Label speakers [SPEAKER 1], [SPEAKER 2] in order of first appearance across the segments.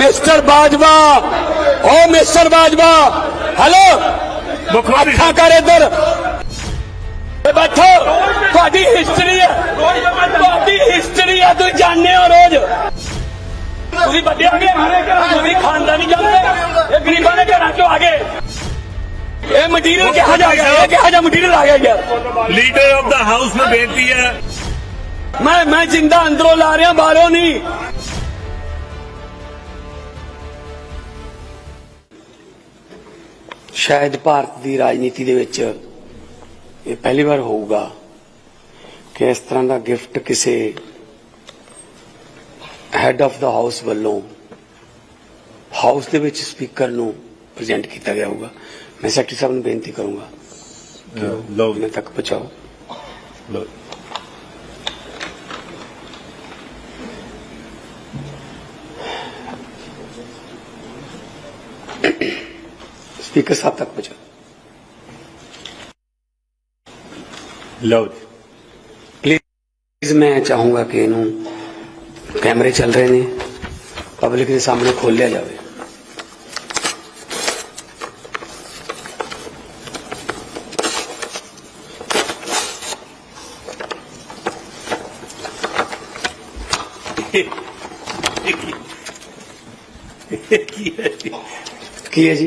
[SPEAKER 1] Mister Bajwa ਓ mister Bajwa hello
[SPEAKER 2] ਮੁੱਖ ਮੰਤਰੀ
[SPEAKER 1] ਅੱਖਾਂ ਕਰ ਇੱਧਰ ਏ ਬੈਠੋ ਤੁਹਾਡੀ ਹਿਸਟਰੀ ਹੈ ਤੁਹਾਡੀ ਹਿਸਟਰੀ ਹੈ ਤੁਸੀਂ ਜਾਣਦੇ ਹੋ ਰੋਜ਼ ਤੁਸੀਂ ਵੱਡੇ ਹੋ ਗਏ ਮਾਰੇ ਘਰਾਂ ਤੋਂ ਵੀ ਖਾਨਦਾਨੀ ਜਾਂਦੇ ਇਹ ਗਰੀਬਾਂ ਦੇ ਘਰਾਂ ਚੋਂ ਆ ਗਏ ਇਹ ਮਟੀਰੀਅਲ ਕਿਹਾ ਜਾ ਗਿਆ ਇਹ ਕਿਹਾ ਜਾ ਮਟੀਰੀਅਲ ਆ ਗਿਆ ਯਾਰ
[SPEAKER 2] ਲੀਡਰ ਆਫ ਦਾ ਹਾਊਸ ਨੂੰ ਬੇਨਤੀ
[SPEAKER 1] ਸ਼ਾਇਦ ਭਾਰਤ ਦੀ ਰਾਜਨੀਤੀ ਦੇ ਵਿੱਚ ਇਹ ਪਹਿਲੀ ਵਾਰ ਹੋਊਗਾ ਕਿ ਇਸ ਤਰ੍ਹਾਂ ਦਾ ਗਿਫਟ ਕਿਸੇ ਹੈਡ ਆਫ ਦਾ ਹਾਊਸ ਵੱਲੋਂ ਹਾਊਸ ਦੇ ਵਿੱਚ ਸਪੀਕਰ ਨੂੰ ਪ੍ਰੈਜ਼ੈਂਟ ਕੀਤਾ ਗਿਆ ਹੋਊਗਾ। ਮੈਂ ਸੈਕਟਰੀ ਸਾਹਿਬ ਨੂੰ ਬੇਨਤੀ ਕਰੂੰਗਾ ਉਹਨਾਂ ਤੱਕ ਪਹੁੰਚਾਓ।
[SPEAKER 2] ਲਓ।
[SPEAKER 1] ਸਪੀਕਰ ਸਾਹਿਬ ਤੱਕ ਪਹੁੰਚਾ
[SPEAKER 2] ਲਓ ਜੀ।
[SPEAKER 1] ਪਲੀਜ਼ ਮੈਂ ਚਾਹੂੰਗਾ ਕਿ ਇਹਨੂੰ ਕੈਮਰੇ ਚੱਲ ਰਹੇ ਨੇ। ਪਬਲਿਕ ਦੇ ਸਾਹਮਣੇ ਖੋਲਿਆ ਜਾਵੇ।
[SPEAKER 2] ਕੀ ਹੈ ਜੀ?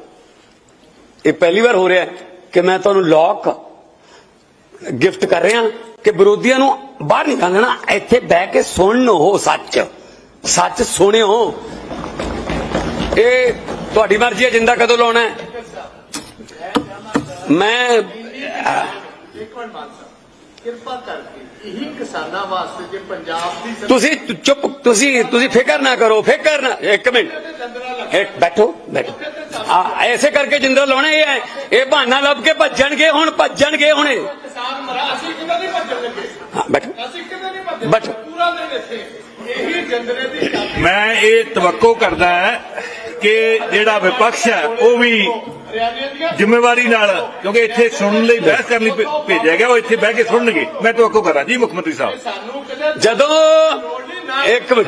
[SPEAKER 1] ਇਹ ਪਹਿਲੀ ਵਾਰ ਹੋ ਰਿਹਾ ਕਿ ਮੈਂ ਤੁਹਾਨੂੰ ਲੋਕ ਗਿਫਟ ਕਰ ਰਿਹਾ ਕਿ ਵਿਰੋਧੀਆਂ ਨੂੰ ਬਾਹਰ ਨਿਕਾਲਣਾ। ਇੱਥੇ ਬਹਿ ਕੇ ਸੁਣਨ ਸੁਣੋ ਸੱਚ। ਸੱਚ ਸੁਣਿਓ। ਇਹ ਤੁਹਾਡੀ ਮਰਜ਼ੀ ਹੈ, ਜਿੰਦਾ ਕਦੋਂ ਲਾਉਣਾ ਹੈ। ਮੈਂ
[SPEAKER 3] ਕਿਰਪਾ ਕਰਕੇ ਇਹੀ ਕਿਸਾਨਾਂ ਵਾਸਤੇ ਜੇ ਪੰਜਾਬ ਦੀ
[SPEAKER 1] ਤੁਸੀਂ ਚੁੱਪ ਤੁਸੀਂ ਤੁਸੀਂ ਫਿਕਰ ਨਾ ਕਰੋ ਫਿਕਰ ਨਾ ਇੱਕ ਮਿੰਟ। ਇੱਕ ਬੈਠੋ ਬੈਠੋ। ਆ ਐਸੇ ਕਰਕੇ ਜਿੰਦਾ ਲਾਉਣਾ ਇਹ ਹੈ। ਇਹ ਬਹਾਨਾ ਲੱਭ ਕੇ ਭੱਜਣਗੇ ਹੁਣ ਭੱਜਣਗੇ ਹੁਣ ਇਹ।
[SPEAKER 3] ਕਿਸਾਨ ਮਰਾ ਅਸੀਂ ਕਿਤੇ ਨਹੀਂ ਭੱਜਣ ਲੱਗੇ?
[SPEAKER 1] ਹਾਂ ਬੈਠੋ।
[SPEAKER 3] ਅਸੀਂ ਕਿਤੇ ਨਹੀਂ ਭੱਜਣ
[SPEAKER 1] ਬਟ-
[SPEAKER 3] ਲੱਗੇ। ਪੂਰਾ ਦਿਨ ਇੱਥੇ। ਇਹੀ ਜੰਦਰੇ ਦੀ ਚਾਬੀ
[SPEAKER 2] ਮੈਂ ਇਹ ਤਵੱਕੋ ਕਰਦਾ ਹੈ ਕਿ ਜਿਹੜਾ ਵਿਪਕਸ਼ ਹੈ ਉਹ ਵੀ ਜ਼ਿੰਮੇਵਾਰੀ ਨਾਲ ਕਿਉਂਕਿ ਇੱਥੇ ਸੁਣਨ ਲਈ ਬਹਿਸ ਕਰਨ ਲਈ ਭੇਜਿਆ ਗਿਆ ਉਹ ਇੱਥੇ ਬਹਿ ਕੇ ਸੁਣਨਗੇ। ਮੈਂ ਤਵੱਕੋ ਕਰਾਂ ਜੀ ਮੁੱਖ ਮੰਤਰੀ ਸਾਹਿਬ।
[SPEAKER 1] ਜਦੋਂ ਇੱਕ ਮਿੰਟ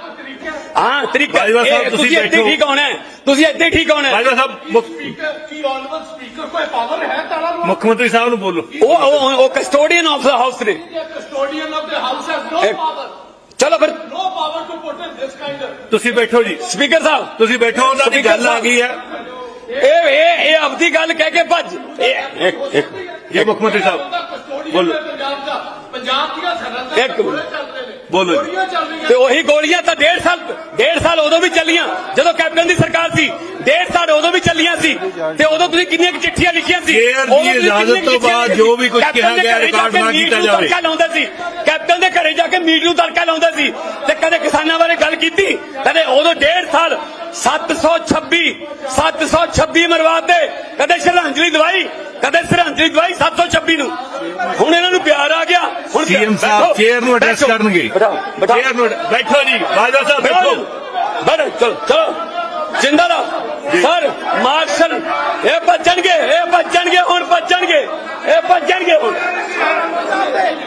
[SPEAKER 1] ਹਾਂ ਤਰੀਕਾ
[SPEAKER 2] ਬਾਜਵਾ ਸਾਹਿਬ,
[SPEAKER 1] ਇਹ
[SPEAKER 2] ਤੁਸੀਂ
[SPEAKER 1] ਤੁਸੀਂ ਇੱਥੇ
[SPEAKER 2] ਬੈਠੋ।
[SPEAKER 1] ਠੀਕ ਹੋਣਾ ਹੈ ਤੁਸੀਂ ਇੱਥੇ ਠੀਕ ਹੋਣਾ ਹੈ।
[SPEAKER 2] ਬਾਜਵਾ ਸਾਹਿਬ ਮੁੱਖ-
[SPEAKER 3] ਸਪੀਕਰ ਕੀ ਆਨਵਰ ਸਪੀਕਰ ਕੋਈ ਪਾਵਰ ਹੈ ਤਾਲਾ ਲਾਉਣ
[SPEAKER 2] ਮੁੱਖ ਮੰਤਰੀ ਸਾਹਿਬ ਨੂੰ ਬੋਲੋ।
[SPEAKER 1] ਉਹ ਉਹ ਉਹ ਕਸਟੋਡੀਅਨ ਆਫ ਦਾ ਹਾਊਸ ਨੇ।
[SPEAKER 3] The custodian of the house has no
[SPEAKER 1] ਇੱਕ-
[SPEAKER 3] ਪਾਵਰ
[SPEAKER 1] ਚਲੋ ਫਿਰ
[SPEAKER 3] power to put in this kind of
[SPEAKER 2] ਤੁਸੀਂ ਬੈਠੋ ਜੀ।
[SPEAKER 1] ਸਪੀਕਰ ਸਾਹਿਬ।
[SPEAKER 2] ਤੁਸੀਂ ਬੈਠੋ ਉਹਨਾਂ ਦੀ ਗੱਲ ਆ ਗਈ ਹੈ।
[SPEAKER 1] ਇਹ ਇਹ ਇਹ ਆਪਦੀ ਗੱਲ ਕਹਿ ਕੇ ਭੱਜ। ਇਹ ਇੱਕ ਇੱਕ
[SPEAKER 2] ਜੀ ਮੁੱਖ ਮੰਤਰੀ ਸਾਹਿਬ
[SPEAKER 3] ਕਸਟੋਡੀਅਨ
[SPEAKER 2] ਬੋਲੋ।
[SPEAKER 3] ਪੰਜਾਬ ਦਾ ਪੰਜਾਬ ਦੀਆਂ ਸਰਹੱਦਾਂ
[SPEAKER 1] ਇੱਕ
[SPEAKER 3] ਤੇ
[SPEAKER 1] ਮਿੰਟ।
[SPEAKER 3] ਗੋਲੇ ਚੱਲਦੇ ਨੇ।
[SPEAKER 2] ਬੋਲੋ
[SPEAKER 1] ਤੇ ਉਹੀ ਗੋਲੀਆਂ ਤਾਂ ਡੇਢ ਸਾਲ ਡੇਢ ਸਾਲ ਉਦੋਂ ਵੀ ਚੱਲੀਆਂ ਜਦੋਂ ਕੈਪਟਨ ਦੀ ਸਰਕਾਰ ਸੀ। ਡੇਢ ਸਾਲ ਉਦੋਂ ਵੀ ਚੱਲੀਆਂ ਸੀ। ਤੇ ਉਦੋਂ ਤੁਸੀਂ ਕਿੰਨੀਆਂ ਕੁ ਚਿੱਠੀਆਂ ਲਿਖੀਆਂ ਸੀ?
[SPEAKER 2] ਦੀ
[SPEAKER 1] ਉਦੋਂ ਤੁਸੀਂ
[SPEAKER 2] ਇਜਾਜ਼ਤ ਤੋਂ ਬਾਅਦ ਜੋ ਵੀ ਕੁਝ
[SPEAKER 1] ਕੈਪਟਨ
[SPEAKER 2] ਕਿਹਾ
[SPEAKER 1] ਦੇ
[SPEAKER 2] ਗਿਆ
[SPEAKER 1] ਘਰੇ ਜਾ
[SPEAKER 2] ਰਿਕਾਰਡ
[SPEAKER 1] ਕੇ
[SPEAKER 2] ਨਾ
[SPEAKER 1] ਮੀਟ
[SPEAKER 2] ਕੀਤਾ
[SPEAKER 1] ਨੂੰ
[SPEAKER 2] ਜਾਵੇ।
[SPEAKER 1] ਤੜਕਾ ਲਾਉਂਦਾ ਸੀ। ਕੈਪਟਨ ਦੇ ਘਰੇ ਜਾ ਕੇ ਮੀਟ ਨੂੰ ਤੜਕਾ ਲਾਉਂਦਾ ਸੀ। ਤੇ ਕਦੇ ਕਿਸਾਨਾਂ ਬਾਰੇ ਗੱਲ ਕੀਤੀ? ਕਦੇ ਉਦੋਂ ਡੇਢ ਸਾਲ 726 726 ਮਰਵਾਤੇ ਕਦੇ ਸ਼ਰਧਾਂਜਲੀ ਦਵਾਈ ਕਦੇ ਸ਼ਰਧਾਂਜਲੀ ਦਵਾਈ 726 ਨੂੰ। ਹੁਣ ਇਹਨਾਂ ਨੂੰ ਪਿਆਰ ਆ ਗਿਆ। ਹੁਣ
[SPEAKER 2] ਸੀਐਮ ਸਾਹਿਬ
[SPEAKER 1] ਬੈਠੋ,
[SPEAKER 2] ਚੇਅਰ ਨੂੰ ਐਡਰੈਸ
[SPEAKER 1] ਬੈਠੋ,
[SPEAKER 2] ਕਰਨਗੇ
[SPEAKER 1] ਬਿਠਾਓ ਬਿਠਾਓ
[SPEAKER 2] ਚੇਅਰ ਨੂੰ ਬੈਠੋ ਜੀ ਬਾਜਵਾ ਸਾਹਿਬ
[SPEAKER 1] ਬੈਠੋ
[SPEAKER 2] ਬੈਠੋ
[SPEAKER 1] ਬੈਠੋ ਚਲੋ ਚਲੋ ਜਿੰਦਾ ਰਹੋ ਸਰ ਮਾਰਸ਼ਲ ਇਹ ਭੱਜਣਗੇ ਇਹ ਭੱਜਣਗੇ ਹੁਣ ਭੱਜਣਗੇ ਇਹ ਭੱਜਣਗੇ ਹੁਣ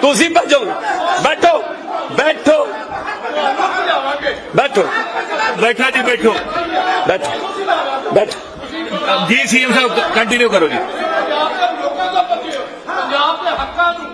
[SPEAKER 1] ਤੁਸੀਂ ਭੱਜੋ ਬੈਠੋ ਬੈਠੋ ਬੈਠੋ
[SPEAKER 2] ਬੈਠਾ ਜੀ ਬੈਠੋ
[SPEAKER 1] ਬੈਠੋ ਬੈਠੋ
[SPEAKER 2] ਜੀ ਸੀਐਮ ਸਾਹਿਬ ਕੰਟੀਨਿਊ ਕਰੋ ਜੀ
[SPEAKER 3] ਪੰਜਾਬ ਦੇ ਹੱਕਾਂ ਨੂੰ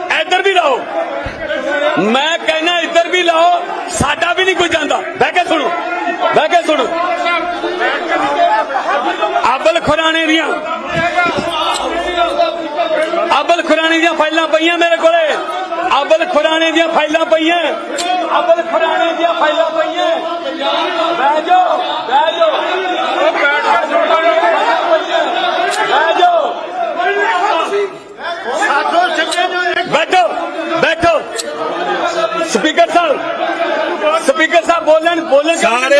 [SPEAKER 1] ਇੱਧਰ ਵੀ ਲਾਓ ਮੈਂ ਕਹਿੰਦਾ ਇੱਧਰ ਵੀ ਲਾਓ ਸਾਡਾ ਵੀ ਨਹੀਂ ਕੋਈ ਜਾਂਦਾ ਬਹਿ ਕੇ ਸੁਣੋ ਬਹਿ ਕੇ ਸੁਣੋ ਅਬਲ ਖੁਰਾਣੇ ਦੀਆਂ ਅਬਲ ਖੁਰਾਣੇ ਦੀਆਂ ਫਾਈਲਾਂ ਪਈਆਂ ਮੇਰੇ ਕੋਲੇ ਅਬਲ ਖੁਰਾਣੇ ਦੀਆਂ ਫਾਈਲਾਂ ਪਈਆਂ ਅਬਲ ਖੁਰਾਣੇ ਦੀਆਂ ਫਾਈਲਾਂ ਪਈਆਂ ਬਹਿ ਜਾਓ ਬਹਿ ਜਾਓ ਉਹ ਬੈਠ ਕੇ ਸੁਣੋ ਬਹਿ ਜਾਓ
[SPEAKER 3] ਸਾਥੋਂ ਚੰਗੇ ਜੋ ਇੱਕ
[SPEAKER 1] ਬੈਠੋ ਬੈਠੋ ਸਪੀਕਰ ਸਾਹਿਬ ਸਪੀਕਰ ਸਾਹਿਬ ਬੋਲਣ ਬੋਲਣ
[SPEAKER 2] ਸਾਰੇ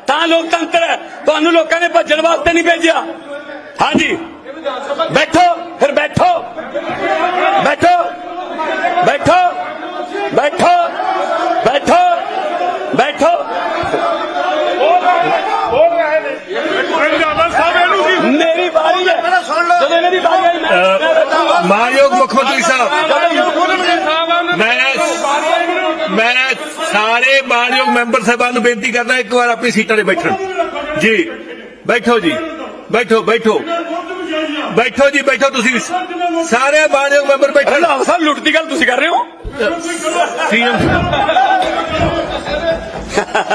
[SPEAKER 1] ਤਾਂ ਲੋਕਤੰਤਰ ਹੈ। ਤੁਹਾਨੂੰ ਲੋਕਾਂ ਨੇ ਭੱਜਣ ਵਾਸਤੇ ਨਹੀਂ ਭੇਜਿਆ। ਹਾਂਜੀ। ਬੈਠੋ ਫਿਰ ਬੈਠੋ। ਬੈਠੋ। ਬੈਠੋ। ਬੈਠੋ। ਬੈਠੋ। ਬੈਠੋ। ਮੇਰੀ ਵਾਰੀ ਹੈ। ਜਦੋਂ ਇਹਨਾਂ ਦੀ ਵਾਰੀ ਆਈ ਮੈਂ-।
[SPEAKER 2] ਮਾਨਯੋਗ ਮੁੱਖ ਮੰਤਰੀ ਸਾਹਿਬ
[SPEAKER 1] ਜਦੋਂ
[SPEAKER 2] ਮੈਂ ਮੈਂ ਸਾਰੇ ਮਾਨਯੋਗ ਮੈਂਬਰ ਸਾਹਿਬਾਨ ਨੂੰ ਬੇਨਤੀ ਕਰਦਾ ਇੱਕ ਵਾਰ ਆਪਣੀ ਸੀਟਾਂ ਤੇ ਬੈਠਣ। ਜੀ ਬੈਠੋ ਜੀ ਬੈਠੋ ਬੈਠੋ। ਬੈਠੋ ਜੀ ਬੈਠੋ ਤੁਸੀਂ। ਸਾਰੇ ਮਾਨਯੋਗ ਮੈਂਬਰ ਬੈਠਣ
[SPEAKER 1] ਰੰਧਾਵਾ ਸਾਹਿਬ ਲੁੱਟ ਦੀ ਗੱਲ ਤੁਸੀਂ ਕਰ ਰਹੇ ਹੋ?
[SPEAKER 2] ਸੀਐਮ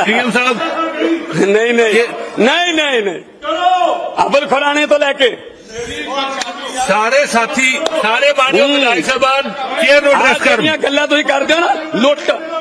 [SPEAKER 2] ਸੀਐਮ ਸਾਹਿਬ।
[SPEAKER 1] ਨਹੀਂ ਨਹੀਂ। ਨਹੀਂ ਨਹੀਂ ਨਹੀਂ। ਅਬਲ ਖੁਰਾਣੇ ਤੋਂ ਲੈ ਕੇ।
[SPEAKER 2] ਸਾਰੇ ਸਾਥੀ ਸਾਰੇ
[SPEAKER 1] ਹੂੰ।
[SPEAKER 2] ਵਿਧਾਇਕ ਸਾਹਿਬਾਨ ਚੇਅਰ ਨੂੰ ਐਡਰੈਸ ਕਰਨ।
[SPEAKER 1] ਗੱਲਾਂ ਤੁਸੀਂ ਕਰਦੇ ਹੋ ਨਾ ਲੁੱਟ।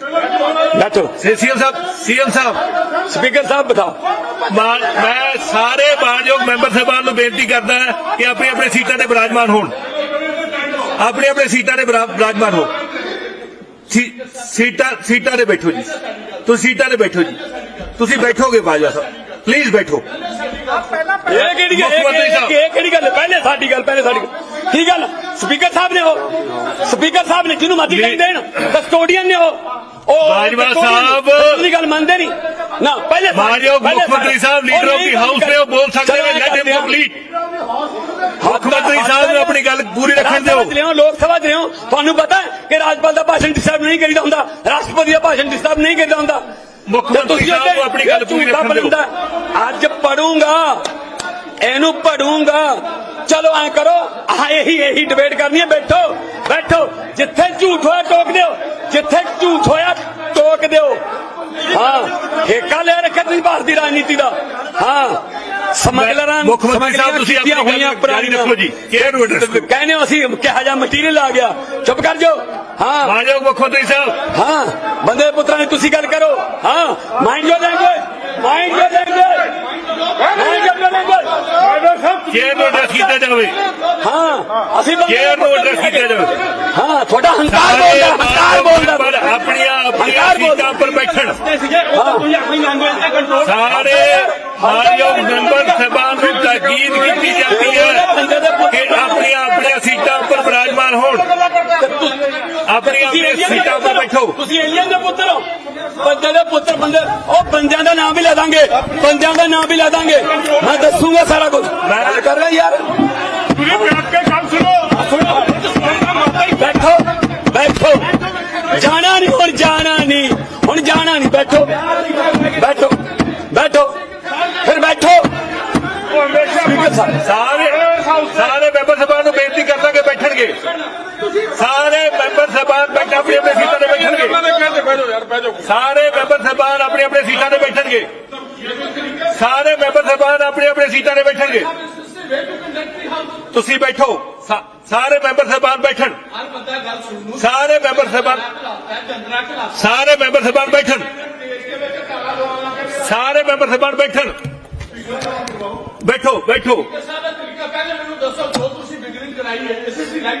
[SPEAKER 1] ਬੈਠੋ
[SPEAKER 2] ਸੀਐਮ ਸਾਹਿਬ ਸੀਐਮ ਸਾਹਿਬ
[SPEAKER 1] ਸਪੀਕਰ ਸਾਹਿਬ ਬਤਾਓ
[SPEAKER 2] ਮਾਨ- ਮੈਂ ਸਾਰੇ ਮਾਨਯੋਗ ਮੈਂਬਰ ਸਾਹਿਬਾਨ ਨੂੰ ਬੇਨਤੀ ਕਰਦਾ ਕਿ ਆਪਣੀ ਆਪਣੀ ਸੀਟਾਂ ਤੇ ਬਿਰਾਜਮਾਨ ਹੋਣ ਆਪਣੀ ਆਪਣੀ ਸੀਟਾਂ ਤੇ ਬਿਰਾ- ਬਿਰਾਜਮਾਨ ਹੋ ਸੀ- ਸੀਟਾਂ ਸੀਟਾਂ ਤੇ ਬੈਠੋ ਜੀ ਤੁਸੀਂ ਸੀਟਾਂ ਤੇ ਬੈਠੋ ਜੀ ਤੁਸੀਂ ਬੈਠੋਗੇ ਬਾਜਵਾ ਸਾਹਿਬ ਪਲੀਜ਼ ਬੈਠੋ
[SPEAKER 1] ਇਹ ਕਿਹੜੀ ਗੱਲ
[SPEAKER 2] ਮੁੱਖ ਮੰਤਰੀ
[SPEAKER 1] ਇਹ-
[SPEAKER 2] ਸਾਹਿਬ।
[SPEAKER 1] ਇਹ ਕਿਹੜੀ ਗੱਲ ਕੀ ਗੱਲ ਸਪੀਕਰ ਸਾਹਿਬ ਨੇ ਉਹ ਸਪੀਕਰ ਸਾਹਿਬ ਨੇ ਜਿਹਨੂੰ ਮਰਜ਼ੀ। ਕਹੀ ਦੇਣ ਕਸਟੋਡੀਅਨ ਨੇ ਉਹ ਉਹ
[SPEAKER 2] ਬਾਜਵਾ ਸਾਹਿਬ।
[SPEAKER 1] ਉਹਦੀ ਗੱਲ ਮੰਨਦੇ ਨਹੀਂ ਨਾ ਪਹਿਲੇ
[SPEAKER 2] ਮਾਨਯੋਗ ਮੁੱਖ ਮੰਤਰੀ ਸਾਹਿਬ ਲੀਡਰ ਆਫ ਦੀ ਹਾਊਸ ਨੇ ਉਹ ਬੋਲ ਸਕਦੇ ਨੇ ਲੈਟ ਹਿਮ। ਕੰਪਲੀਟ ਮੁੱਖ ਮੰਤਰੀ ਸਾਹਿਬ ਨੂੰ ਆਪਣੀ ਗੱਲ ਪੂਰੀ ਰੱਖਣ ਦਿਓ
[SPEAKER 1] ਲੋਕ ਸਭਾ ਲਿਆਓ। ਤੁਹਾਨੂੰ ਪਤਾ ਕਿ ਰਾਜਪਾਲ ਦਾ ਭਾਸ਼ਣ ਡਿਸਟਰਬ ਨਹੀਂ ਕਰੀਦਾ ਹੁੰਦਾ ਰਾਸ਼ਟਰਪਤੀ ਦਾ ਭਾਸ਼ਣ ਡਿਸਟਰਬ ਨਹੀਂ ਕਰੀਦਾ ਹੁੰਦਾ
[SPEAKER 2] ਮੁੱਖ ਮੰਤਰੀ ਸਾਹਿਬ ਨੂੰ ਆਪਣੀ ਗੱਲ ਪੂਰੀ ਰੱਖਣ ਦਿਓ।
[SPEAKER 1] ਅੱਜ ਪੜੂੰਗਾ ਇਹਨੂੰ ਪੜੂੰਗਾ। ਚਲੋ ਐ ਕਰੋ। ਆਹ ਇਹੀ ਇਹੀ ਡਿਬੇਟ ਕਰਨੀ ਹੈ। ਬੈਠੋ ਬੈਠੋ। ਜਿੱਥੇ ਝੂਠ ਹੋਇਆ ਟੋਕ ਦਿਓ। ਜਿੱਥੇ ਝੂਠ ਹੋਇਆ ਟੋਕ ਦਿਓ। ਹਾਂ ਠੇਕਾ ਲੈ ਰੱਖਿਆ ਤੁਸੀਂ ਭਾਰਤ ਦੀ ਰਾਜਨੀਤੀ ਦਾ। ਹਾਂ ਸਮਗਲਰਾਂ
[SPEAKER 2] ਮੁੱਖ ਮੰਤਰੀ ਸਾਹਿਬ ਤੁਸੀਂ ਆਪਣੀ ਗੱਲ ਜਾਰੀ ਰੱਖੋ ਜੀ। ਐਡਰੈਸ ਕਰੋ?
[SPEAKER 1] ਕਹਿੰਦੇ ਅਸੀਂ ਕਿਹਾ ਜਾ ਮਟੀਰੀਅਲ ਆ ਗਿਆ। ਚੁੱਪ ਕਰ ਜਾਓ। ਹਾਂ।
[SPEAKER 2] ਮਾਨਯੋਗ ਮੁੱਖ ਮੰਤਰੀ ਸਾਹਿਬ।
[SPEAKER 1] ਹਾਂ ਬੰਦੇ ਪੁੱਤਰਾਂ ਦੀ ਤੁਸੀਂ ਗੱਲ ਕਰੋ। ਹਾਂ mind your language mind your language
[SPEAKER 2] chair ਨੂੰ ਐਡਰੈਸ ਕੀਤਾ ਜਾਵੇ।
[SPEAKER 1] ਹਾਂ ਅਸੀਂ
[SPEAKER 2] ਚੇਅਰ ਨੂੰ ਐਡਰੈਸ ਕੀਤਾ ਜਾਵੇ।
[SPEAKER 1] ਹਾਂ ਤੁਹਾਡਾ ਹੰਕਾਰ ਬੋਲਦਾ ਹੰਕਾਰ ਬੋਲਦਾ।
[SPEAKER 2] ਪਰ ਆਪਣੀਆਂ ਆਪਣੀਆਂ। ਸੀਟਾਂ ਉੱਪਰ ਬੈਠਣ। ਸਾਰੇ ਮਾਨਯੋਗ ਮੈਂਬਰ ਸਭਾ ਨੂੰ ਤਾਕੀਦ ਕੀਤੀ ਜਾਂਦੀ ਹੈ ਕਿ ਆਪਣੀਆਂ ਆਪਣੀਆਂ ਸੀਟਾਂ ਉੱਪਰ ਵਿਰਾਜਮਾਨ ਹੋਣ ਆਪਣੀਆਂ ਆਪਣੀਆਂ ਸੀਟਾਂ ਉੱਪਰ ਬੈਠੋ।
[SPEAKER 1] ਤੁਸੀਂ ਏਲੀਅਨ ਦੇ ਪੁੱਤਰ ਹੋ। ਬੰਦੇ ਦੇ ਪੁੱਤਰ ਬੰਦੇ ਉਹ ਬੰਦਿਆਂ ਦਾ ਨਾਮ ਵੀ ਲੈ ਦਾਂਗੇ। ਬੰਦਿਆਂ ਦਾ ਨਾਮ ਵੀ ਲੈ ਦਾਂਗੇ। ਮੈਂ ਦੱਸੂਗਾ ਸਾਰਾ ਕੁਝ। ਮੈਂ ਕਰ ਰਿਹਾ ਯਾਰ।
[SPEAKER 4] ਤੁਸੀਂ ਬੈਠ ਕੇ ਗੱਲ ਸੁਣੋ।
[SPEAKER 1] ਬੈਠੋ ਬੈਠੋ। ਜਾਣਾ ਨਹੀਂ ਹੁਣ ਜਾਣਾ ਨਹੀਂ। ਹੁਣ ਜਾਣਾ ਨਹੀਂ ਬੈਠੋ। ਬੈਠੋ ਬੈਠੋ। ਫਿਰ ਬੈਠੋ। ਸਪੀਕਰ ਸਾਹਿਬ
[SPEAKER 2] ਸਾਰੇ ਸਾਰੇ ਮੈਂਬਰ ਸਭਾ ਨੂੰ ਬੇਨਤੀ ਕਰਦਾ ਕਿ ਬੈਠਣਗੇ ਸਾਰੇ ਮੈਂਬਰ ਸਭਾਨ ਬੈਠ ਆਪਣੀ ਆਪਣੀ ਸੀਟਾਂ ਤੇ ਬੈਠਣਗੇ। ਸਾਰੇ ਮੈਂਬਰ ਸਭਾਨ ਆਪਣੀ ਆਪਣੀ ਸੀਟਾਂ ਤੇ ਬੈਠਣਗੇ। ਸਾਰੇ ਮੈਂਬਰ ਸਭਾਨ ਆਪਣੀ ਆਪਣੀ ਸੀਟਾਂ ਤੇ ਬੈਠਣਗੇ। ਤੁਸੀਂ ਬੈਠੋ ਸਾ- ਸਾਰੇ ਮੈਂਬਰ ਸਭਾਨ ਬੈਠਣ। ਸਾਰੇ ਮੈਂਬਰ ਸਭਾਨ ਸਾਰੇ ਮੈਂਬਰ ਸਭਾਨ ਬੈਠਣ। ਸਾਰੇ ਮੈਂਬਰ ਸਭਾਨ ਬੈਠਣ। ਬੈਠੋ ਬੈਠੋ।
[SPEAKER 3] ਸਾਡਾ ਤਰੀਕਾ ਪਹਿਲੇ ਮੈਨੂੰ ਦੱਸੋ ਜੋ ਤੁਸੀਂ ਬਿਗਰਿੰਗ ਕਰਾਈ ਹੈ ਇਸੇ ਦੀ ਰਾਈਟ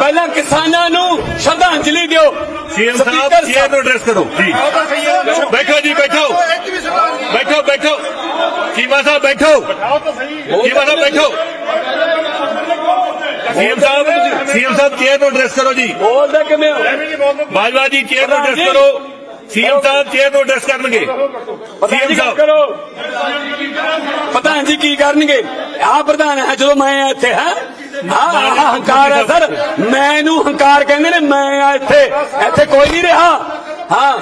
[SPEAKER 1] ਪਹਿਲਾਂ ਕਿਸਾਨਾਂ ਨੂੰ ਸ਼ਰਧਾਂਜਲੀ ਦਿਓ।
[SPEAKER 2] ਸੀਐਮ ਸਾਹਿਬ
[SPEAKER 1] ਸਪੀਕਰ
[SPEAKER 2] ਚੇਅਰ ਨੂੰ ਐਡਰੈਸ ਕਰੋ ਜੀ। ਬੈਠੋ ਜੀ ਬੈਠੋ। ਬੈਠੋ ਬੈਠੋ। ਚੀਮਾ ਸਾਹਿਬ ਬੈਠੋ। ਚੀਮਾ ਸਾਹਿਬ ਬੈਠੋ। ਸੀਐਮ ਸਾਹਿਬ ਸੀਐਮ ਸਾਹਿਬ ਚੇਅਰ ਨੂੰ ਐਡਰੈਸ ਕਰੋ ਜੀ।
[SPEAKER 1] ਬੋਲਦੇ ਕਿਵੇਂ ਹੋ?
[SPEAKER 2] ਬਾਜਵਾ ਜੀ ਚੇਅਰ ਨੂੰ ਐਡਰੈਸ ਕਰੋ। ਸੀਐਮ ਸਾਹਿਬ ਚੇਅਰ ਨੂੰ ਐਡਰੈਸ ਕਰਨਗੇ।
[SPEAKER 1] ਪ੍ਰਧਾਨ ਜੀ
[SPEAKER 2] CM
[SPEAKER 1] ਗੱਲ
[SPEAKER 2] ਸਾਹਿਬ।
[SPEAKER 1] ਕਰੋ। ਪ੍ਰਧਾਨ ਜੀ ਕੀ ਕਰਨਗੇ? ਆ ਪ੍ਰਧਾਨ ਹੈ ਜਦੋਂ ਮੈਂ ਇੱਥੇ ਹਾਂ? ਹੰਕਾਰ ਹੈ ਸਰ। ਮੈਨੂੰ ਹੰਕਾਰ ਕਹਿੰਦੇ ਨੇ ਮੈਂ ਆ ਇੱਥੇ। ਇੱਥੇ ਕੋਈ ਨਹੀਂ ਰਿਹਾ। ਹਾਂ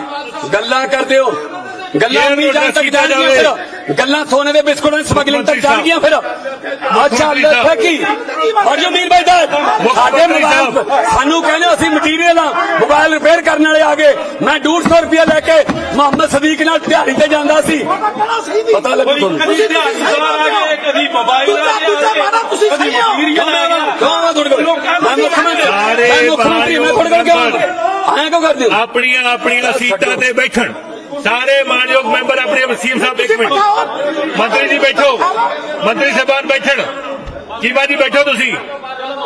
[SPEAKER 1] ਗੱਲਾਂ ਕਰਦੇ ਹੋ। ਗੱਲਾਂ ਨਹੀਂ ਜਾਣ ਤੱਕ ਜਾਣਗੀਆਂ ਫਿਰ। ਗੱਲਾਂ ਸੋਨੇ ਦੇ ਬਿਸਕੁਟਾਂ ਦੀ ਸਮਗਲਿੰਗ ਤੱਕ ਜਾਣਗੀਆਂ ਫਿਰ। ਅੱਛਾ
[SPEAKER 2] ਸਾਹਿਬ।
[SPEAKER 1] ਕੀ? ਔਰ ਜੋ ਮੀਰ ਭਾਈ ਦਾ ਸਾਡੇ ਮੋਬਾਈਲ। ਸਾਨੂੰ ਕਹਿੰਦੇ ਅਸੀਂ ਮਟੀਰੀਅਲ ਆ। ਮੋਬਾਈਲ ਰਿਪੇਅਰ ਕਰਨ ਵਾਲੇ ਆ ਗਏ। ਮੈਂ 150 ਰੁਪਏ ਲੈ ਕੇ ਮੁਹੰਮਦ ਸਦੀਕ ਨਾਲ ਦਿਹਾੜੀ ਤੇ ਜਾਂਦਾ ਸੀ। ਪਤਾ ਲੱਗੂ ਤੁਹਾਨੂੰ।
[SPEAKER 4] ਕਦੀ ਧਿਆਨ ਆ ਗਏ ਕਦੀ ਮੋਬਾਈਲ ਆ
[SPEAKER 5] ਤੁਸੀਂ
[SPEAKER 4] ਕਦੀ। ਮਟੀਰੀਅਲ ਆ ਗਿਆ
[SPEAKER 1] ਕੌਣ ਆ ਤੁਹਾਡੇ ਕੋਲ। ਮੈਂ ਮੁੱਖ ਮੰਤਰੀ ਮੈਂ ਮੁੱਖ ਮੰਤਰੀ ਮੈਂ ਤੁਹਾਡੇ ਕੋਲ ਕਿਉਂ ਐਂ ਕਿਉਂ ਕਰਦੇ ਹੋ?
[SPEAKER 2] ਆਪਣੀਆਂ ਆਪਣੀਆਂ ਸੀਟਾਂ ਤੇ ਬੈਠਣ। ਸਾਰੇ ਮਾਨਯੋਗ ਮੈਂਬਰ ਆਪਣੇ ਵਸੀਮ ਸਾਹਿਬ ਇੱਕ ਮਿੰਟ। ਮੰਤਰੀ ਜੀ ਬੈਠੋ। ਮੰਤਰੀ ਸਾਹਿਬਾਨ ਬੈਠਣ। ਚੀਮਾ ਜੀ ਬੈਠੋ ਤੁਸੀਂ?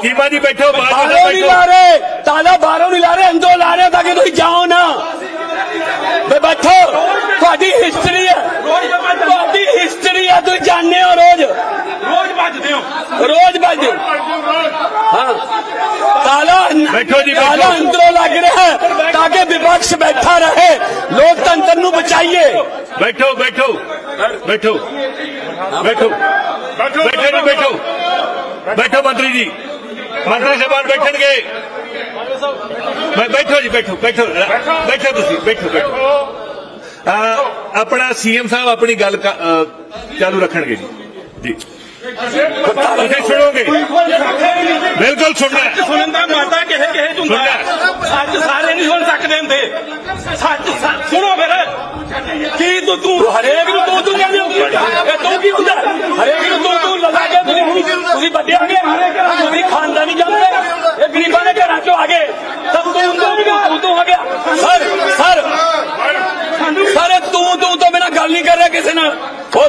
[SPEAKER 2] ਚੀਮਾ ਜੀ ਬੈਠੋ
[SPEAKER 1] ਬਾਹਰੋਂ ਨਹੀਂ
[SPEAKER 2] ਬੈਠੋ
[SPEAKER 1] ਲਾ ਰਹੇ ਤਾਲਾ ਬਾਹਰੋਂ ਨਹੀਂ ਲਾ ਰਹੇ ਅੰਦਰੋਂ ਲਾ ਰਹੇ ਤਾਂ ਕਿ ਤੁਸੀਂ ਜਾਓ ਨਾ। ਵੇ ਬੈਠੋ ਤੁਹਾਡੀ ਹਿਸਟਰੀ ਹੈ। ਤੁਹਾਡੀ ਹਿਸਟਰੀ ਹੈ ਤੁਸੀਂ ਜਾਣਦੇ ਹੋ ਰੋਜ਼।
[SPEAKER 4] ਰੋਜ਼ ਭੱਜਦੇ ਹੋ।
[SPEAKER 1] ਰੋਜ਼ ਵੱਜਦੇ ਹਾਂ। ਤਾਲਾ
[SPEAKER 2] ਬੈਠੋ ਜੀ, ਬੈਠੋ।
[SPEAKER 1] ਤਾਲਾ ਅੰਦਰੋਂ ਲੱਗ ਰਿਹਾ ਹੈ ਤਾਂ ਕਿ ਵਿਪਕਸ਼ ਬੈਠਾ ਰਹੇ। ਲੋਕਤੰਤਰ ਨੂੰ ਬਚਾਈਏ।
[SPEAKER 2] ਬੈਠੋ ਬੈਠੋ। ਬੈਠੋ। ਬੈਠੋ। ਬੈਠੋ ਜੀ ਬੈਠੋ। ਬੈਠੋ ਮੰਤਰੀ ਜੀ। ਮੰਤਰੀ ਸਾਹਿਬਾਨ ਬੈਠਣਗੇ। ਬੈਠੋ ਜੀ ਬੈਠੋ ਬੈਠੋ ਬੈਠੋ। ਤੁਸੀਂ ਬੈਠੋ ਬੈਠੋ। ਆਪਣਾ ਸੀਐਮ ਸਾਹਿਬ ਆਪਣੀ ਗੱਲ ਚਾਲੂ ਰੱਖਣਗੇ ਜੀ। ਜੀ। ਬਿਲਕੁਲ ਸੁਣਨਾ।
[SPEAKER 4] ਸੁਣਨ ਦਾ ਮਾਤਾ ਕਿਸੇ ਚ ਹੁੰਦਾ। ਸੱਚ ਸਾਰੇ ਨਹੀਂ ਸੁਣ ਸਕਦੇ ਹੁੰਦੇ। ਸੱਚ ਸੱਚ ਸੁਣੋ ਫਿਰ। ਕੀ ਤੂੰ ਤੂੰ ਹਰੇਕ ਨੂੰ ਤੂੰ ਤੂੰ ਕਹਿੰਦੇ ਹੋ ਇਹ ਤੂੰ ਕੀ ਹੁੰਦਾ? ਹਰੇਕ ਨੂੰ ਤੂੰ ਤੂੰ ਲਗਾ ਕੇ ਤੁਸੀਂ ਤੁਸੀਂ ਵੱਡੇ ਆ ਗਏ ਤੁਸੀਂ ਖਾਨਦਾਨੀ ਜਾਂਦੇ ਇਹ ਗਰੀਬਾਂ ਦੇ ਘਰਾਂ ਚੋਂ ਆ ਗਏ। ਤਾਂ ਤੂੰ ਤੂੰ ਤੂੰ ਤੂੰ ਹੋ ਗਿਆ।
[SPEAKER 1] ਸਰ ਸਾਰੇ ਤੂੰ ਤੂੰ ਤੋਂ ਬਿਨਾ ਗੱਲ ਨਹੀਂ ਕਰ ਰਿਹਾ ਕਿਸੇ ਨਾਲ ਉਹ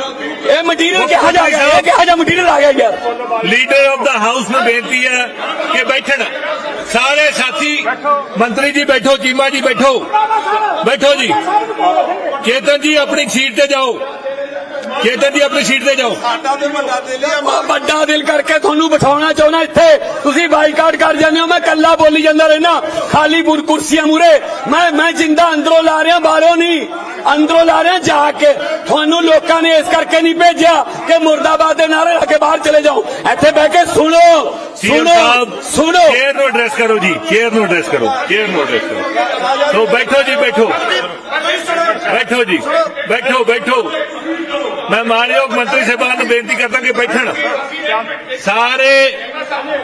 [SPEAKER 1] ਇਹ ਮਟੀਰੀਅਲ ਕਿਹਾ ਜਾ ਗਿਆ ਇਹ ਕਿਹਾ ਜਾ ਮਟੀਰੀਅਲ ਆ ਗਿਆ ਯਾਰ
[SPEAKER 2] ਲੀਡਰ ਆਫ ਦਾ ਹਾਊਸ ਨੂੰ ਬੇਨਤੀ ਹੈ ਕਿ ਬੈਠਣ। ਸਾਰੇ ਸਾਥੀ ਮੰਤਰੀ ਜੀ ਬੈਠੋ ਚੀਮਾ ਜੀ ਬੈਠੋ। ਬੈਠੋ ਜੀ। ਚੇਤਨ ਜੀ ਆਪਣੀ ਸੀਟ ਤੇ ਜਾਓ। ਚੇਤਨ ਜੀ ਆਪਣੀ ਸੀਟ ਤੇ ਜਾਓ।
[SPEAKER 1] ਮੈਂ ਵੱਡਾ ਦਿਲ ਕਰਕੇ ਤੁਹਾਨੂੰ ਬਿਠਾਉਣਾ ਚਾਹੁੰਦਾ ਇੱਥੇ। ਤੁਸੀਂ ਬਾਈਕਾਟ ਕਰ ਜਾਂਦੇ ਹੋ ਮੈਂ ਕੱਲਾ ਬੋਲੀ ਜਾਂਦਾ ਰਹਿਣਾ ਖਾਲੀ ਬੁਰ ਕੁਰਸੀਆਂ ਮੂਰੇ ਮੈਂ ਮੈਂ ਜਿੰਦਾ ਅੰਦਰੋਂ ਲਾ ਰਿਹਾ ਬਾਹਰੋਂ ਨਹੀਂ। ਅੰਦਰੋਂ ਲਾ ਰਿਹਾ ਜਾ ਕੇ। ਤੁਹਾਨੂੰ ਲੋਕਾਂ ਨੇ ਇਸ ਕਰਕੇ ਨਹੀਂ ਭੇਜਿਆ ਕਿ ਮੁਰਦਾਬਾਦ ਦੇ ਨਾਰੇ ਲਾ ਕੇ ਬਾਹਰ ਚਲੇ ਜਾਓ। ਇੱਥੇ ਬਹਿ ਕੇ ਸੁਣੋ ਸੁਣੋ ਸੁਣੋ।
[SPEAKER 2] ਚੇਅਰ ਨੂੰ ਐਡਰੈਸ ਕਰੋ ਜੀ ਚੇਅਰ ਨੂੰ ਐਡਰੈਸ ਕਰੋ ਚੇਅਰ ਨੂੰ ਐਡਰੈਸ ਕਰੋ। ਸੋ ਬੈਠੋ ਜੀ ਬੈਠੋ। ਬੈਠੋ ਜੀ ਬੈਠੋ ਬੈਠੋ। ਮੈਂ ਮਾਨਯੋਗ ਮੰਤਰੀ ਸਾਹਿਬਾਨ ਨੂੰ ਬੇਨਤੀ ਕਰਦਾ ਕਿ ਬੈਠਣ। ਸਾਰੇ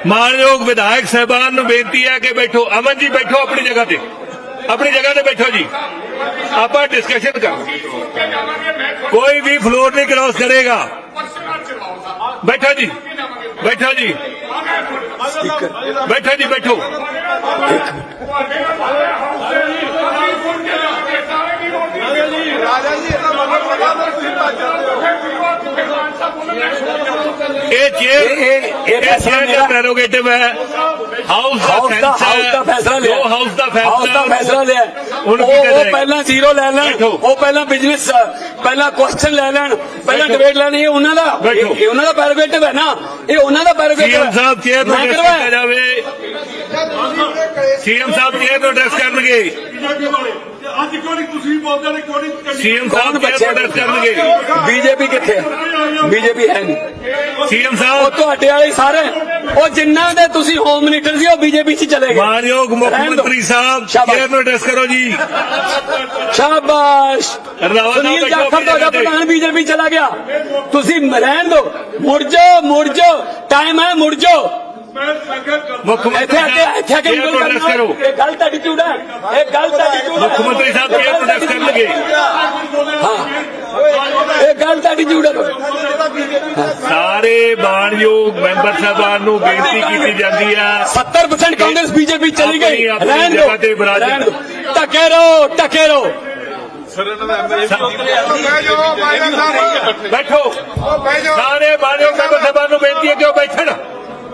[SPEAKER 2] ਮਾਨਯੋਗ ਵਿਧਾਇਕ ਸਾਹਿਬਾਨ ਨੂੰ ਬੇਨਤੀ ਹੈ ਕਿ ਬੈਠੋ। ਅਮਨ ਜੀ ਬੈਠੋ ਆਪਣੀ ਜਗ੍ਹਾ ਤੇ। ਆਪਣੀ ਜਗ੍ਹਾ ਤੇ ਬੈਠੋ ਜੀ ਆਪਾਂ ਡਿਸਕਸ਼ਨ ਕਰ ਕੋਈ ਵੀ ਫਲੋਰ ਨਹੀਂ ਕ੍ਰਾਸ ਕਰੇਗਾ ਬੈਠੋ ਜੀ ਬੈਠੋ ਜੀ ਬੈਠੋ ਜੀ ਬੈਠੋ ਇਹ ਚੇਅਰ
[SPEAKER 1] ਇਹ- ਫੈਸਲਾ
[SPEAKER 2] ਦਾ ਪ੍ਰੈਰੋਗੇਟਿਵ ਹੈ। ਹਾਊਸ ਦਾ
[SPEAKER 1] ਹਾਊਸ ਫੈਸਲਾ ਲਿਆ।
[SPEAKER 2] ਜੋ ਹਾਊਸ ਦਾ ਫੈਸਲਾ
[SPEAKER 1] ਹਾਊਸ ਦਾ ਫੈਸਲਾ ਲਿਆ।
[SPEAKER 2] ਹੁਣ
[SPEAKER 1] ਉਹ ਪਹਿਲਾਂ ਜ਼ੀਰੋ ਲੈ ਲੈਣ। ਉਹ ਪਹਿਲਾਂ ਬਿਜ਼ਨਸ ਪਹਿਲਾਂ ਕੁਐਸਚਨ ਲੈ ਲੈਣ। ਪਹਿਲਾਂ। ਡਿਬੇਟ ਲੈਣੀ ਇਹ ਉਹਨਾਂ ਦਾ। ਇਹ ਉਹਨਾਂ ਦਾ ਪ੍ਰੈਰੋਗੇਟਿਵ ਹੈ ਨਾ। ਇਹ ਉਹਨਾਂ ਦਾ ਪ੍ਰੈਰੋਗੇਟਿਵ
[SPEAKER 2] ਸੀਐਮ ਸਾਹਿਬ ਚੇਅਰ ਨੂੰ
[SPEAKER 1] ਕਰਵਾਇਆ।
[SPEAKER 2] ਜਾਵੇ? ਸੀਐਮ ਸਾਹਿਬ ਚੇਅਰ ਨੂੰ ਐਡਰੈਸ ਕਰਨਗੇ।
[SPEAKER 6] ਅੱਜ ਕਿਉਂ ਨਹੀਂ ਤੁਸੀਂ ਬੋਲਦੇ ਨੇ ਕਿਉਂ ਨਹੀਂ
[SPEAKER 2] ਸੀਐਮ ਸਾਹਿਬ ਚੇਅਰ ਨੂੰ ਐਡਰੈਸ ਕਰਨਗੇ।
[SPEAKER 1] ਬੀਜੇਪੀ ਕਿੱਥੇ ਬੀਜੇਪੀ ਹੈ ਨਹੀਂ।
[SPEAKER 2] ਸੀਐਮ
[SPEAKER 1] ਉਹ
[SPEAKER 2] ਸਾਹਿਬ
[SPEAKER 1] ਤੁਹਾਡੇ ਵਾਲੇ ਸਾਰੇ। ਉਹ ਜਿਨ੍ਹਾਂ ਦੇ ਤੁਸੀਂ ਹੋਮ ਮਿਨਿਸਟਰ ਸੀ ਉਹ ਬੀਜੇਪੀ 'ਚ ਚਲੇ ਗਏ।
[SPEAKER 2] ਮਾਨਯੋਗ ਮੁੱਖ। ਮੰਤਰੀ ਸਾਹਿਬ। ਚੇਅਰ ਨੂੰ ਐਡਰੈਸ ਕਰੋ ਜੀ।
[SPEAKER 1] ਸ਼ਾਬਾਸ਼। ਸੁਨੀਲ ਜਾਖੜ ਤੁਹਾਡਾ
[SPEAKER 2] ਤੇ।
[SPEAKER 1] ਪ੍ਰਧਾਨ ਬੀਜੇਪੀ ਚਲਾ ਗਿਆ। ਤੁਸੀਂ ਰਹਿਣ ਦਿਓ ਮੁੜ ਜਾਓ ਮੁੜ ਜਾਓ। ਟਾਈਮ ਹੈ ਮੁੜ ਜਾਓ।
[SPEAKER 2] ਮੁੱਖ ਮੰਤਰੀ
[SPEAKER 1] ਇੱਥੇ ਆ ਕੇ
[SPEAKER 2] ਸਾਹਿਬ
[SPEAKER 1] ਇੱਥੇ ਆ ਕੇ ਉਂਗਲ ਕਰਨਾ
[SPEAKER 2] ਕਰੋ?
[SPEAKER 1] ਇਹ ਗਲਤ ਐਟੀਟਿਊਡ ਹੈ। ਇਹ ਗਲਤ ਐਟੀਟਿਊਡ
[SPEAKER 2] ਮੁੱਖ ਮੰਤਰੀ ਸਾਹਿਬ ਨੂੰ ਐਡਰੈਸ ਕਰਨਗੇ?
[SPEAKER 1] ਇਹ ਗਲਤ ਐਟੀਟਿਊਡ ਹੈ।
[SPEAKER 2] ਸਾਰੇ ਮਾਨਯੋਗ ਮੈਂਬਰ ਸਾਹਿਬਾਨ ਨੂੰ ਬੇਨਤੀ ਕੀਤੀ ਜਾਂਦੀ ਹੈ
[SPEAKER 1] 70% ਕਾਂਗਰਸ ਬੀਜੇਪੀ ਚਲੀ ਗਈ। ਰਹਿਣ ਦਿਓ। ਟਕੇ ਰਹੋ ਟਕੇ ਰਹੋ।
[SPEAKER 2] ਬੈਠੋ। ਸਾਰੇ ਮਾਨਯੋਗ ਮੈਂਬਰ ਸਾਹਿਬਾਨ ਨੂੰ ਬੇਨਤੀ ਹੈ ਕਿ ਉਹ ਬੈਠਣ।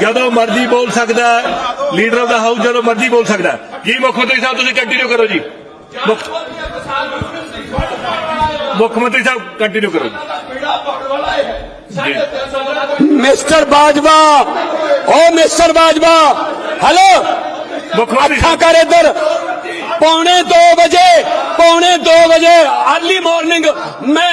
[SPEAKER 2] ਜਦੋਂ ਮਰਜ਼ੀ ਬੋਲ ਸਕਦਾ ਹੈ ਲੀਡਰ ਆਫ ਦਾ ਹਾਊਸ ਜਦੋਂ ਮਰਜ਼ੀ ਬੋਲ ਸਕਦਾ ਹੈ। ਜੀ ਮੁੱਖ ਮੰਤਰੀ ਸਾਹਿਬ ਤੁਸੀਂ ਕੰਟੀਨਿਊ ਕਰੋ ਜੀ। ਮੁੱਖ ਮੁੱਖ ਮੰਤਰੀ ਸਾਹਿਬ ਕੰਟੀਨਿਊ ਕਰੋ ਜੀ।
[SPEAKER 3] ਪੀੜਾ ਪਾਉਣ ਵਾਲਾ ਹੈ ਸਾਡੇ 300 ਦਾ
[SPEAKER 1] ਮਿਸਟਰ ਬਾਜਵਾ ਓ ਮਿਸਟਰ ਬਾਜਵਾ ਹੈਲੋ।
[SPEAKER 2] ਮੁੱਖ ਮੰਤਰੀ
[SPEAKER 1] ਅੱਖਾਂ ਕਰ ਇੱਧਰ। ਪੌਣੇ 2 ਵਜੇ ਪੌਣੇ 2 ਵਜੇ ਅਰਲੀ ਮਾਰਨਿੰਗ ਮੈਂ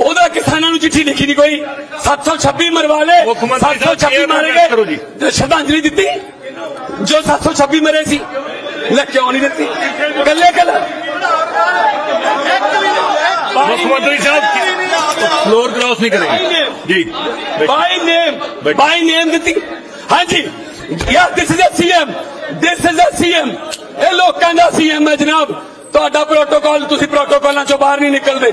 [SPEAKER 1] ਉਹਦਾ ਕਿਸਾਨਾਂ ਨੂੰ ਚਿੱਠੀ ਲਿਖੀ ਨਹੀਂ ਕੋਈ। 726 ਮਰਵਾ ਲਏ
[SPEAKER 2] ਮੁੱਖ ਮੰਤਰੀ ਸਾਹਿਬ,
[SPEAKER 1] 726
[SPEAKER 2] chair ਨੂੰ
[SPEAKER 1] ਮਾਰੇ
[SPEAKER 2] address ਕਰੋ ਜੀ।
[SPEAKER 1] ਗਏ ਤੇ ਸ਼ਰਧਾਂਜਲੀ ਦਿੱਤੀ। ਜੋ 726 ਮਰੇ ਸੀ ਲੈ ਕਿਉਂ ਨਹੀਂ ਦਿੱਤੀ? ਕੱਲੇ ਕੱਲੇ।
[SPEAKER 2] ਮੁੱਖ ਮੰਤਰੀ ਸਾਹਿਬ ਫਲੋਰ ਕ੍ਰਾਸ ਨਹੀਂ ਕਰੇਗੇ। ਜੀ।
[SPEAKER 1] ਬਾਈ ਨੇਮ
[SPEAKER 2] ਬੈਠੋ।
[SPEAKER 1] ਬਾਈ ਨੇਮ ਦਿੱਤੀ। ਹਾਂਜੀ। Yeah this is a CM this is a CM ਇਹ ਲੋਕਾਂ ਦਾ ਸੀਐਮ ਹੈ ਜਨਾਬ। ਤੁਹਾਡਾ ਪ੍ਰੋਟੋਕਾਲ ਤੁਸੀਂ ਪ੍ਰੋਟੋਕਾਲਾਂ ਚੋਂ ਬਾਹਰ ਨਹੀਂ ਨਿਕਲਦੇ।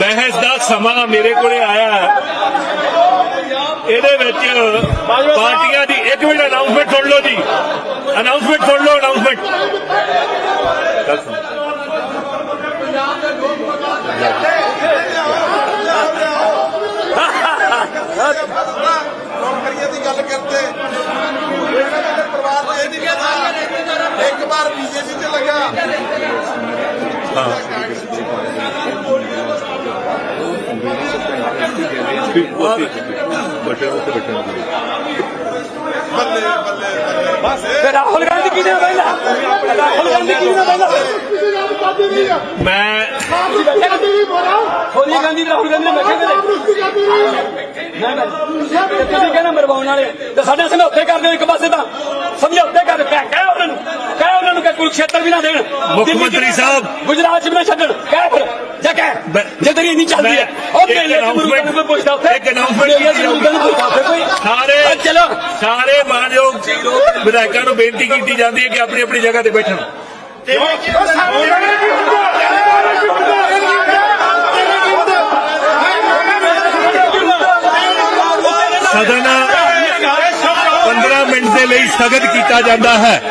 [SPEAKER 2] ਬਹਿਸ ਦਾ ਸਮਾਂ ਮੇਰੇ ਕੋਲੇ ਆਇਆ ਹੈ। ਇਹਦੇ ਵਿੱਚ ਪਾਰਟੀਆਂ ਦੀ ਇੱਕ ਮਿੰਟ ਅਨਾਉਂਸਮੈਂਟ ਸੁਣ ਲਓ ਜੀ। ਅਨਾਉਂਸਮੈਂਟ ਸੁਣ ਲਓ ਅਨਾਉਂਸਮੈਂਟ
[SPEAKER 5] ਨੌਕਰੀਆਂ ਦੀ ਗੱਲ ਕਰਦੇ ਪਰਿਵਾਰ ਇਹ ਨਹੀਂ ਕਹਿੰਦਾ ਇੱਕ ਵਾਰ ਬੀਜੇਪੀ ਤੇ ਲੱਗਾ।
[SPEAKER 1] ਤੇ ਰਾਹੁਲ ਗਾਂਧੀ ਕਿਹਨੇ ਪਹਿਲਾਂ? ਰਾਹੁਲ ਗਾਂਧੀ ਕਿਹਨੇ ਪਹਿਲਾਂ?
[SPEAKER 2] ਮੈਂ
[SPEAKER 1] ਸੋਨੀਆ ਗਾਂਧੀ ਰਾਹੁਲ ਗਾਂਧੀ ਨੇ ਬੈਠੇ ਕਦੇ ਨਾ ਨਾ। ਤੁਸੀਂ ਕਹਿੰਦੇ ਮਰਵਾਉਣ ਵਾਲੇ। ਤੇ ਸਾਡੇ ਸਮਝੌਤੇ ਕਰਦੇ ਹੋ ਇੱਕ ਪਾਸੇ ਤਾਂ। ਸਮਝੌਤੇ ਕਰਦੇ ਕਹਿ ਉਹਨਾਂ ਨੂੰ ਕਿ ਕੁਰਕਸ਼ੇਤਰ ਵੀ ਨਾ ਦੇਣ।
[SPEAKER 2] ਮੁੱਖ ਮੰਤਰੀ ਸਾਹਿਬ।
[SPEAKER 1] ਗੁਜਰਾਤ ਚ ਵੀ ਨਾ ਛੱਡਣ। ਕਹਿ ਫਿਰ ਜਾ ਕਹਿ।
[SPEAKER 2] ਮੈਂ-
[SPEAKER 1] ਜੇ ਤੇਰੀ ਇੰਨੀ ਚੱਲਦੀ ਹੈ ਉਹ ਮੇਲੇ ਨੂੰ ਕੋਈ ਪੁੱਛਦਾ ਉੱਥੇ।
[SPEAKER 2] ਇੱਕ
[SPEAKER 1] ਉੱਥੇ ਕੋਈ।
[SPEAKER 2] ਸਾਰੇ
[SPEAKER 1] ਚਲੋ।
[SPEAKER 2] ਸਾਰੇ ਮਾਨਯੋਗ ਵਿਧਾਇਕਾਂ ਨੂੰ ਬੇਨਤੀ ਕੀਤੀ ਜਾਂਦੀ ਹੈ ਕਿ ਆਪਣੀ ਆਪਣੀ ਜਗ੍ਹਾ ਤੇ ਬੈਠਣ। ਸਦਨ 15 ਮਿੰਟ ਦੇ ਲਈ ਸਥਗਿਤ ਕੀਤਾ ਜਾਂਦਾ ਹੈ।